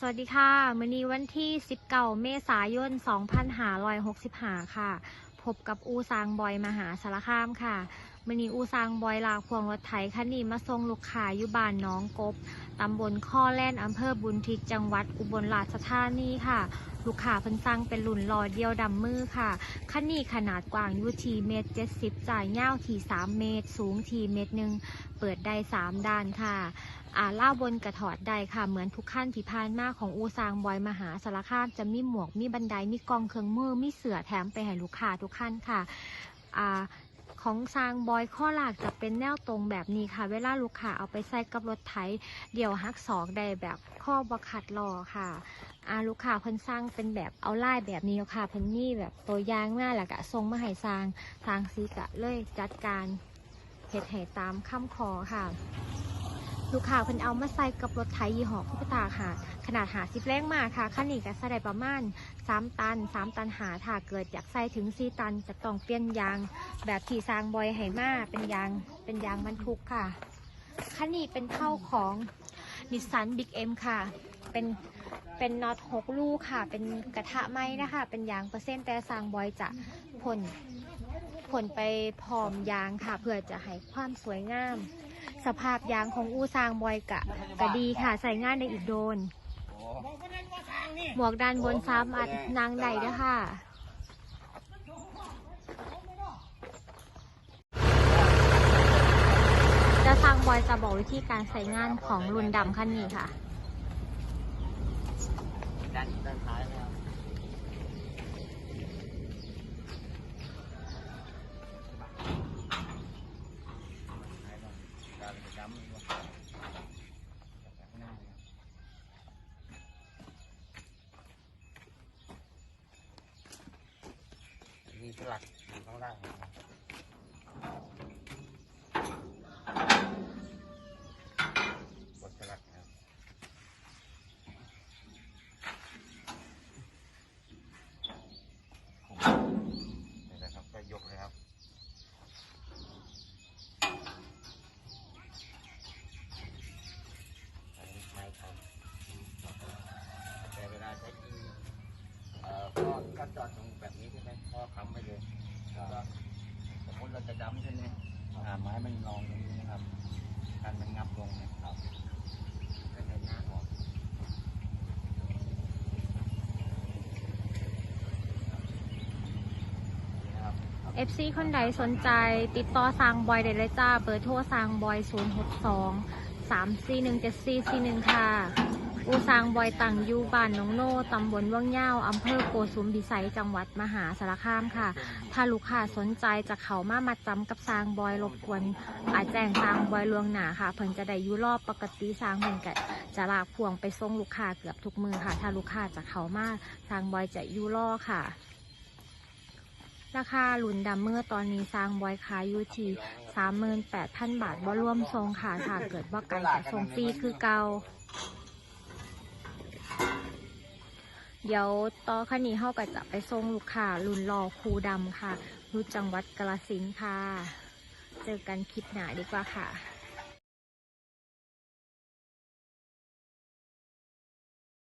สวัสดีค่ะมื้อนี้วันที่ 19 เมษายน 2565 ค่ะ พบกับอูซางบอยมหาสารคามค่ะ มือนี้อูซางบอยลากพวงรถไถคันนี้มาส่งลูกค้าอยู่บ้านน้องกบ ตำบลข้อแล่นอำเภอบุญทิกจังหวัดอุบลราชธานีค่ะ ลูกค้าเพิ่นสั่งเป็นหลุนลอเดียวดำมือค่ะ คันนี้ขนาดกว้างอยู่ที่เมตร70จ่ายยาที่3เมตร สูงที่เมตรหนึ่ง เปิดได้3ด้านค่ะอ่าล่าบนกระถอดได้ค่ะ เหมือนทุกขั้นที่ผ่านมาของอูซางบอยมหาสารคามจะมีหมวกมีบันไดมีกองเครื่องมือมีเสือแถมไปให้ลูกค้าทุกขั้นค่ะอ่า ของซางบอยข้อหลักจะเป็นแนวตรงแบบนี้ค่ะ เวลาลูกค้าเอาไปใส่กับรถไถเดี่ยวฮักศอกได้แบบข้อบขัดรอค่ะอาลูกค้าเพิ่นสร้างเป็นแบบเอาไล่แบบนี้ค่ะเพิ่นนี่แบบตัวยางหน้าแหละกะทรงมาให้สร้างทางซีกะเลยจัดการเห็ดให้ตามคำขอค่ะ ลูกค้าเพิ่นเอามาใส่กับรถไถยี่ห้อคุปตาค่ะ ขนาดหาสิบแรงมากค่ะคันนี้ก็ใส่ได้ประมาณ 3 ตัน 3 ตันหาถ้าเกิดอยากใส่ถึง 4 ตันจะต้องเปลี่ยนยาง แบบที่สร้างบอยให้มาเป็นยางเป็นยางบรรทุกค่ะคันนี้เป็นเข้าของนิสสันบิ๊กเอ็มค่ะ เป็นเป็นน็อต6ลูกค่ะ เป็นกระทะไม้นะคะ เป็นยางเปอร์เซ็นต์แต่สร้างบอยจะพ่นพ่นไปพร้อมยางค่ะ เพื่อจะให้ความสวยงาม สภาพยางของอูซางบอยกะกะดีค่ะ ใส่งานได้อีกโดน หมวกด้านบนซ้ำอัดนางใดด้วยค่ะจะสร้างบอยจะบอกวิธีการใส่งานของรุ่นดำคันนี้ค่ะด้านด้านซ้ายนะครับการจะย้ำว่าจากข้างหน้านะครับ มีสลักอยู่ข้างล่างนะครับกดสลักนะครับ นี่นะครับก็ยกเลยครับอันนี้ไม้ครับแต่เวลาใช้จริงเอ่อ ก็ก็จอดตรงแบบนี้ใช่ไหมพ่อค้ำไปเลยแล้วก็สมมติเราจะดำใช่ไหมอ่าไม้มันรองตรงนี้นะครับการมันงับลงนะครับก็เดินหน้าออกนี่นะครับ FC คนใดสนใจติดต่อสร้างบอยได้เลยจ้า เบอร์โทรสร้างบอย 0 6 2 3 4 1 7 4 4 1 ค่ะ อูสร้างบอยตังยูบ้านน้องโน่ตำบลว่างเย้าอำเภอโกสุมพิสัยจังหวัดมหาสารคามค่ะ ถ้าลูกค้าสนใจจะเขามามาจำกับสร้างบอยรบกวนอาแจ้งสร้างบอยลวงหนาค่ะ เพิ่นจะได้ยู่รอบปกติสร้างเพิ่นก็จะลากพวงไปส่งลูกค้าเกือบทุกมือค่ะ ถ้าลูกค้าจะเขามาสร้างบอยจะยู่รอค่ะราคาหลุนดำเมื่อตอนนี้สร้างบอยขายอยู่ที่38,000 บาทบ่รวมทรงค่ะถ้าเกิดว่าไก่จะส่งฟรีคือเก่า เดี๋ยวต่อคันนี้เฮาก็จะไปส่งลูกค้ารุ่นรอคูดำค่ะรุ่นจังหวัดกาลสินค่ะ เจอกันคลิปหน้าดีกว่าค่ะ